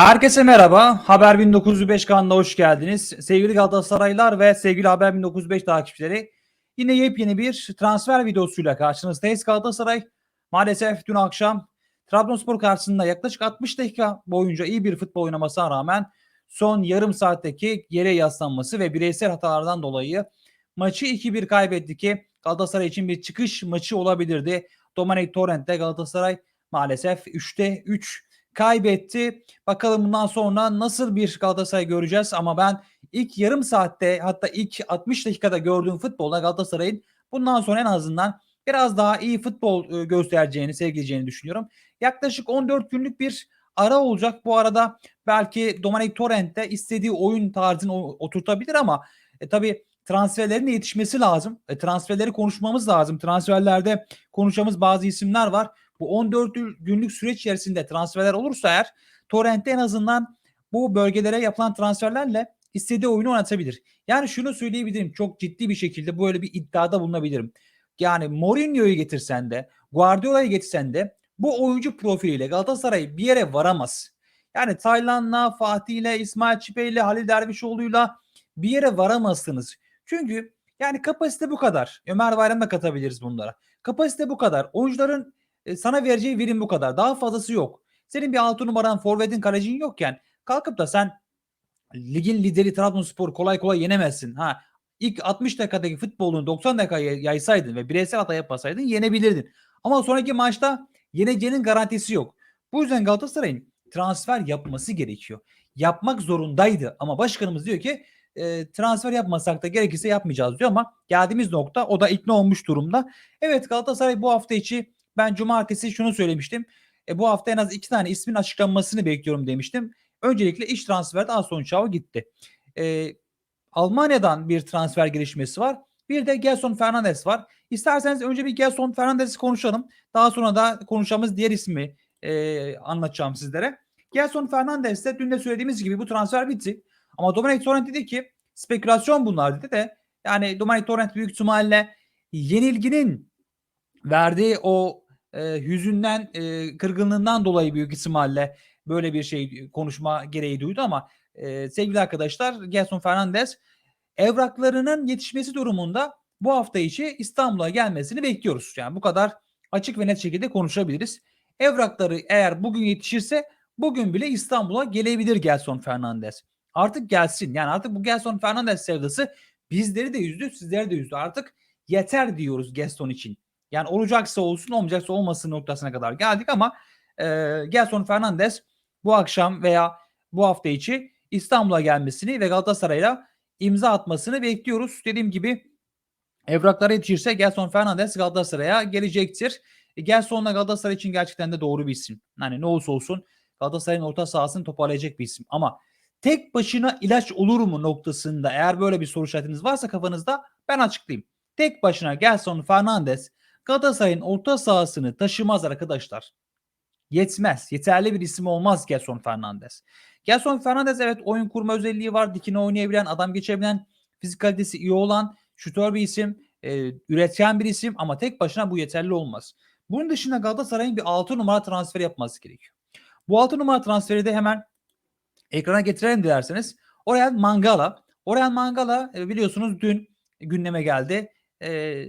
Herkese merhaba. Haber 1905 kanalına hoş geldiniz. Sevgili Galatasaraylılar ve sevgili Haber 1905 takipçileri. Yine yepyeni bir transfer videosuyla karşınızdayız. Galatasaray maalesef dün akşam Trabzonspor karşısında yaklaşık 60 dakika boyunca iyi bir futbol oynamasına rağmen son yarım saatteki yere yaslanması ve bireysel hatalardan dolayı maçı 2-1 kaybetti ki Galatasaray için bir çıkış maçı olabilirdi. Dominic Torrent'te Galatasaray maalesef 3'te 3 kaybetti. Bakalım bundan sonra nasıl bir Galatasaray göreceğiz ama ben ilk yarım saatte hatta ilk 60 dakikada gördüğüm futbolda Galatasaray'ın bundan sonra en azından biraz daha iyi futbol e, göstereceğini, sevgileceğini düşünüyorum. Yaklaşık 14 günlük bir ara olacak. Bu arada belki Dominic Torrent de istediği oyun tarzını oturtabilir ama e, tabii transferlerin yetişmesi lazım. E, transferleri konuşmamız lazım. Transferlerde konuşacağımız bazı isimler var. Bu 14 günlük süreç içerisinde transferler olursa eğer Torrent'te en azından bu bölgelere yapılan transferlerle istediği oyunu oynatabilir. Yani şunu söyleyebilirim çok ciddi bir şekilde böyle bir iddiada bulunabilirim. Yani Mourinho'yu getirsen de Guardiola'yı getirsen de bu oyuncu profiliyle Galatasaray bir yere varamaz. Yani Taylan'la, Fatih'le, İsmail Çipe'yle, Halil Dervişoğlu'yla bir yere varamazsınız. Çünkü yani kapasite bu kadar. Ömer Bayram'da katabiliriz bunlara. Kapasite bu kadar. Oyuncuların e, sana vereceği verim bu kadar. Daha fazlası yok. Senin bir 6 numaran forvetin kalecin yokken kalkıp da sen ligin lideri Trabzonspor kolay kolay yenemezsin. Ha ilk 60 dakikadaki futbolunu 90 dakikaya yaysaydın ve bireysel hata yapmasaydın yenebilirdin. Ama sonraki maçta yeneceğinin garantisi yok. Bu yüzden Galatasaray'ın transfer yapması gerekiyor. Yapmak zorundaydı ama başkanımız diyor ki e, transfer yapmasak da gerekirse yapmayacağız diyor ama geldiğimiz nokta o da ikna olmuş durumda. Evet Galatasaray bu hafta içi ben cumartesi şunu söylemiştim. E, bu hafta en az iki tane ismin açıklanmasını bekliyorum demiştim. Öncelikle iş transferde Aston Çao gitti. E, Almanya'dan bir transfer gelişmesi var. Bir de Gelson Fernandes var. İsterseniz önce bir Gelson Fernandes'i konuşalım. Daha sonra da konuşacağımız diğer ismi e, anlatacağım sizlere. Gelson Fernandes de dün de söylediğimiz gibi bu transfer bitti. Ama Dominic Torrent dedi ki spekülasyon bunlar dedi de yani Dominic Torrent büyük ihtimalle yenilginin verdiği o e, hüzünden, e, kırgınlığından dolayı büyük ihtimalle böyle bir şey konuşma gereği duydu ama e, sevgili arkadaşlar Gelson Fernandes evraklarının yetişmesi durumunda bu hafta içi İstanbul'a gelmesini bekliyoruz. Yani bu kadar açık ve net şekilde konuşabiliriz. Evrakları eğer bugün yetişirse bugün bile İstanbul'a gelebilir Gelson Fernandes. Artık gelsin. Yani artık bu Gelson Fernandes sevdası bizleri de üzdü, sizleri de üzdü. Artık yeter diyoruz Gaston için. Yani olacaksa olsun, olmayacaksa olmasın noktasına kadar geldik ama e, Gelson Fernandes bu akşam veya bu hafta içi İstanbul'a gelmesini ve Galatasaray'a imza atmasını bekliyoruz. Dediğim gibi evraklara yetişirse Gelson Fernandes Galatasaray'a gelecektir. E, Gelson'la Galatasaray için gerçekten de doğru bir isim. Yani ne olursa olsun Galatasaray'ın orta sahasını toparlayacak bir isim. Ama tek başına ilaç olur mu noktasında eğer böyle bir soru işaretiniz varsa kafanızda ben açıklayayım. Tek başına Gelson Fernandes Galatasaray'ın orta sahasını taşımaz arkadaşlar. Yetmez. Yeterli bir isim olmaz Gelson Fernandes. Gelson Fernandes evet oyun kurma özelliği var. Dikine oynayabilen, adam geçebilen, fizik iyi olan, şutör bir isim, e, üretken bir isim ama tek başına bu yeterli olmaz. Bunun dışında Galatasaray'ın bir 6 numara transfer yapması gerekiyor. Bu 6 numara transferi de hemen ekrana getirelim dilerseniz. Orel Mangala. Orel Mangala e, biliyorsunuz dün gündeme geldi. E,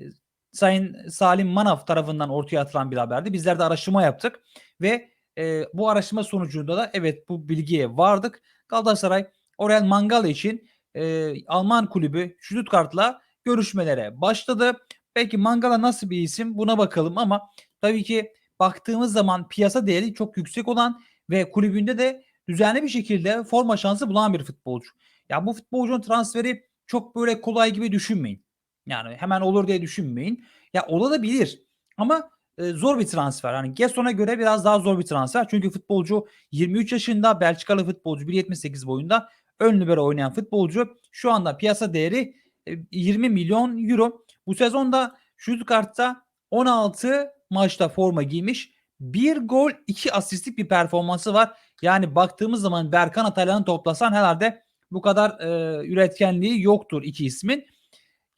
Sayın Salim Manav tarafından ortaya atılan bir haberdi. Bizler de araştırma yaptık ve e, bu araştırma sonucunda da evet bu bilgiye vardık. Galatasaray Orel Mangala için e, Alman kulübü Stuttgart'la görüşmelere başladı. Peki Mangala nasıl bir isim buna bakalım ama tabii ki baktığımız zaman piyasa değeri çok yüksek olan ve kulübünde de düzenli bir şekilde forma şansı bulan bir futbolcu. Ya bu futbolcunun transferi çok böyle kolay gibi düşünmeyin. Yani hemen olur diye düşünmeyin. Ya olabilir ama e, zor bir transfer. Hani Gesson'a göre biraz daha zor bir transfer. Çünkü futbolcu 23 yaşında Belçikalı futbolcu 1.78 boyunda ön libero oynayan futbolcu. Şu anda piyasa değeri e, 20 milyon euro. Bu sezonda Stuttgart'ta 16 maçta forma giymiş. Bir gol, iki asistlik bir performansı var. Yani baktığımız zaman Berkan Atalan'ı toplasan herhalde bu kadar e, üretkenliği yoktur iki ismin.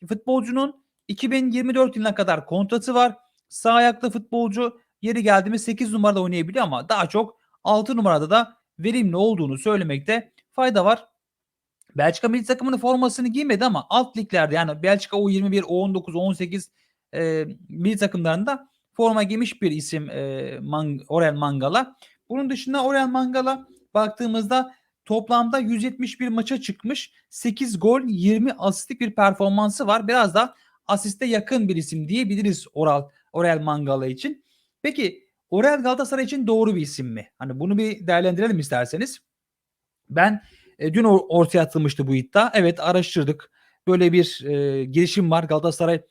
Futbolcunun 2024 yılına kadar kontratı var. Sağ ayaklı futbolcu yeri geldiğinde 8 numarada oynayabiliyor ama daha çok 6 numarada da verimli olduğunu söylemekte fayda var. Belçika milli takımının formasını giymedi ama alt liglerde yani Belçika U21, U19, U18 e, milli takımlarında forma giymiş bir isim e, Man, Orel Mangala. Bunun dışında Orel Mangala baktığımızda toplamda 171 maça çıkmış. 8 gol 20 asistlik bir performansı var. Biraz da asiste yakın bir isim diyebiliriz Oral Orel Mangala için. Peki Orel Galatasaray için doğru bir isim mi? Hani bunu bir değerlendirelim isterseniz. Ben e, dün ortaya atılmıştı bu iddia. Evet araştırdık. Böyle bir e, girişim var. Galatasaray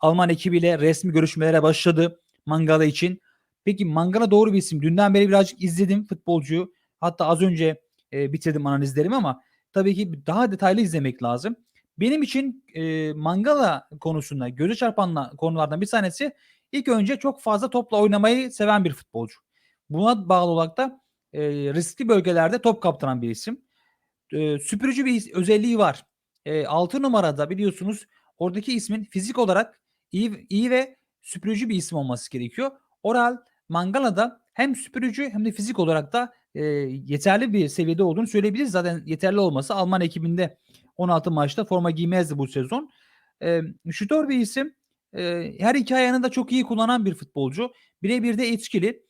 Alman ekibiyle resmi görüşmelere başladı Mangala için. Peki Mangala doğru bir isim. Dünden beri birazcık izledim futbolcuyu. Hatta az önce e, bitirdim analizlerimi ama tabii ki daha detaylı izlemek lazım. Benim için e, Mangala konusunda göze çarpan konulardan bir tanesi ilk önce çok fazla topla oynamayı seven bir futbolcu. Buna bağlı olarak da e, riskli bölgelerde top kaptıran bir isim. E, süpürücü bir özelliği var. E, 6 numarada biliyorsunuz oradaki ismin fizik olarak iyi, iyi ve süpürücü bir isim olması gerekiyor. Oral Mangala'da hem süpürücü hem de fizik olarak da e, yeterli bir seviyede olduğunu söyleyebiliriz. Zaten yeterli olması Alman ekibinde 16 maçta forma giymezdi bu sezon. E, şütör bir isim. E, her iki ayağını da çok iyi kullanan bir futbolcu. Birebir de etkili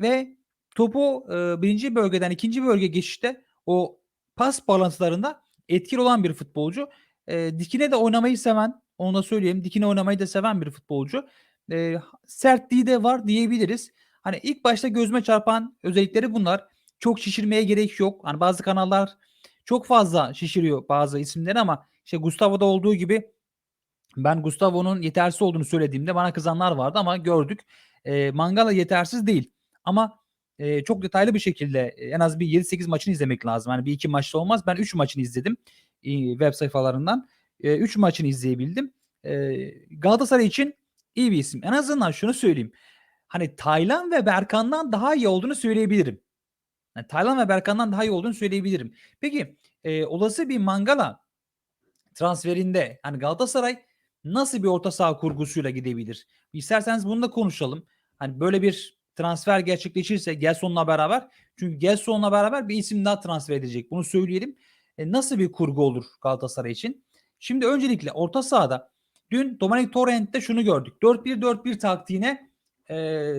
ve topu e, birinci bölgeden ikinci bölge geçişte o pas bağlantılarında etkili olan bir futbolcu. E, dikine de oynamayı seven, onu da söyleyeyim. Dikine oynamayı da seven bir futbolcu. E, sertliği de var diyebiliriz. Hani ilk başta gözüme çarpan özellikleri bunlar. Çok şişirmeye gerek yok. Hani bazı kanallar çok fazla şişiriyor bazı isimleri ama işte Gustavo'da olduğu gibi ben Gustavo'nun yetersiz olduğunu söylediğimde bana kızanlar vardı ama gördük. E, Mangala yetersiz değil. Ama e, çok detaylı bir şekilde en az bir 7-8 maçını izlemek lazım. Yani bir iki maçta olmaz. Ben 3 maçını izledim e, web sayfalarından. 3 e, maçını izleyebildim. E, Galatasaray için iyi bir isim. En azından şunu söyleyeyim. Hani Taylan ve Berkan'dan daha iyi olduğunu söyleyebilirim. Yani Taylan ve Berkan'dan daha iyi olduğunu söyleyebilirim. Peki e, olası bir Mangala transferinde hani Galatasaray nasıl bir orta saha kurgusuyla gidebilir? İsterseniz bunu da konuşalım. Hani böyle bir transfer gerçekleşirse Gelson'la beraber çünkü Gelson'la beraber bir isim daha transfer edecek. Bunu söyleyelim. E, nasıl bir kurgu olur Galatasaray için? Şimdi öncelikle orta sahada dün Dominic Torrent'te şunu gördük. 4-1-4-1 taktiğine e,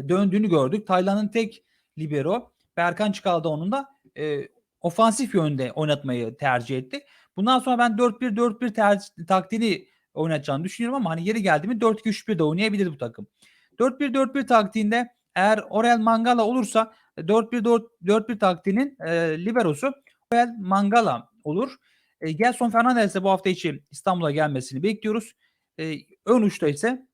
döndüğünü gördük. Taylan'ın tek libero. Berkan Çıkal'da onun da e, ofansif yönde oynatmayı tercih etti. Bundan sonra ben 4-1-4-1 tercih, taktiğini oynatacağını düşünüyorum ama hani yeri geldi mi 4-2-3-1 de oynayabilir bu takım. 4-1-4-1 taktiğinde eğer Orel Mangala olursa 4-1-4-1 taktiğinin e, liberosu Orel Mangala olur. E, Gelson Fernandez de bu hafta içi İstanbul'a gelmesini bekliyoruz. E, ön uçta ise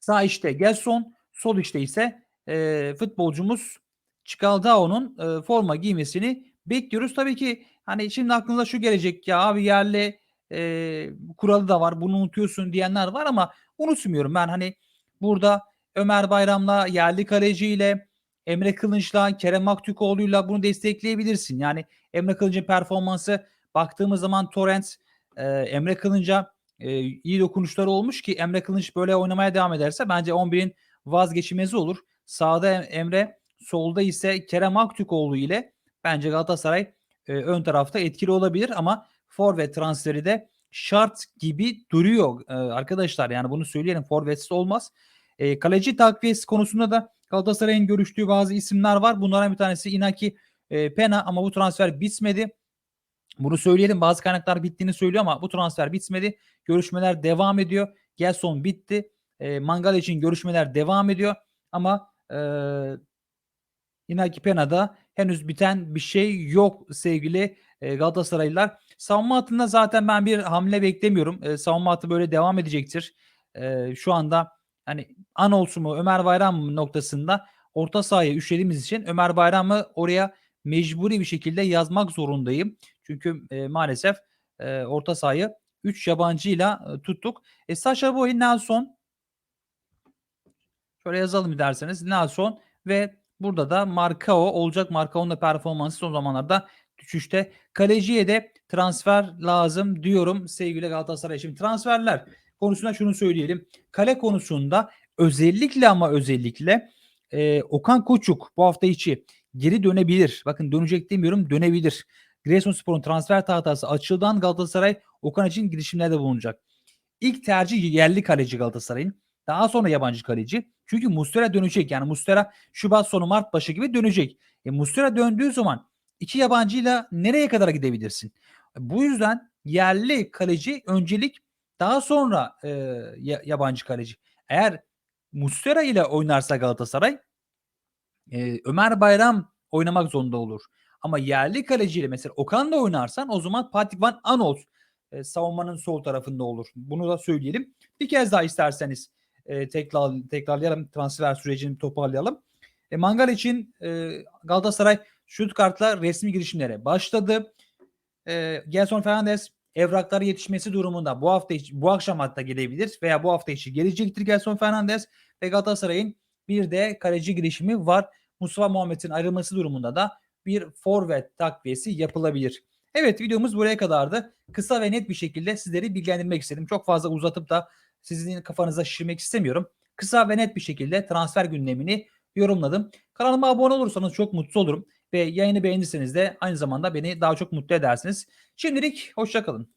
sağ işte Gelson, sol işte ise e, futbolcumuz Çikaldao'nun e, forma giymesini bekliyoruz. Tabii ki hani şimdi aklınıza şu gelecek ya abi yerli e, kuralı da var bunu unutuyorsun diyenler var ama unutmuyorum ben hani burada Ömer Bayram'la yerli kaleciyle Emre Kılınç'la Kerem Aktürkoğlu'yla bunu destekleyebilirsin. Yani Emre Kılınç'ın performansı baktığımız zaman Torrent e, Emre Kılınç'a e, iyi dokunuşları olmuş ki Emre Kılınç böyle oynamaya devam ederse bence 11'in vazgeçilmezi olur. Sağda Emre, solda ise Kerem Aktürkoğlu ile bence Galatasaray e, ön tarafta etkili olabilir ama forvet transferi de şart gibi duruyor e, arkadaşlar. Yani bunu söyleyelim forvetsiz olmaz. E, kaleci takviyesi konusunda da Galatasaray'ın görüştüğü bazı isimler var. Bunlardan bir tanesi Inaki e, Pena ama bu transfer bitmedi. Bunu söyleyelim. Bazı kaynaklar bittiğini söylüyor ama bu transfer bitmedi. Görüşmeler devam ediyor. Gelson bitti. E, Mangal için görüşmeler devam ediyor. Ama e, Inaki Pena'da henüz biten bir şey yok sevgili e, Galatasaraylılar. Savunma hattında zaten ben bir hamle beklemiyorum. E, savunma hattı böyle devam edecektir. E, şu anda hani Anolsu mu Ömer Bayram noktasında orta sahaya üşediğimiz için Ömer Bayram'ı oraya mecburi bir şekilde yazmak zorundayım. Çünkü e, maalesef e, orta sahayı 3 yabancıyla e, tuttuk. E, Sasha Boy, Nelson şöyle yazalım derseniz Nelson ve burada da Marcao olacak. Marcao'nun da performansı son zamanlarda düşüşte. Kaleciye de transfer lazım diyorum sevgili Galatasaray. Şimdi transferler konusunda şunu söyleyelim. Kale konusunda özellikle ama özellikle e, Okan Koçuk bu hafta içi geri dönebilir. Bakın dönecek demiyorum dönebilir. Giresunspor'un transfer tahtası açıldan Galatasaray Okan için girişimlerde bulunacak. İlk tercih yerli kaleci Galatasaray'ın. Daha sonra yabancı kaleci. Çünkü Mustera dönecek. Yani Mustera Şubat sonu Mart başı gibi dönecek. E Mustera döndüğü zaman iki yabancıyla nereye kadar gidebilirsin? Bu yüzden yerli kaleci öncelik daha sonra e, ya- yabancı kaleci. Eğer Mustera ile oynarsa Galatasaray e, Ömer Bayram oynamak zorunda olur. Ama yerli kaleciyle mesela Okan'la oynarsan o zaman Patrick Van Aanholt e, savunmanın sol tarafında olur. Bunu da söyleyelim. Bir kez daha isterseniz e, tekrar tekrarlayalım transfer sürecini toparlayalım. E, Mangal için e, Galatasaray Stuttgart'la resmi girişimlere başladı. E, Gelson Fernandes evrakları yetişmesi durumunda bu hafta içi, bu akşam hatta gelebilir veya bu hafta içi gelecektir Gelson Fernandes ve Galatasaray'ın bir de kaleci girişimi var. Mustafa Muhammed'in ayrılması durumunda da bir forvet takviyesi yapılabilir. Evet videomuz buraya kadardı. Kısa ve net bir şekilde sizleri bilgilendirmek istedim. Çok fazla uzatıp da sizin kafanıza şişirmek istemiyorum. Kısa ve net bir şekilde transfer gündemini yorumladım. Kanalıma abone olursanız çok mutlu olurum. Ve yayını beğenirseniz de aynı zamanda beni daha çok mutlu edersiniz. Şimdilik hoşçakalın.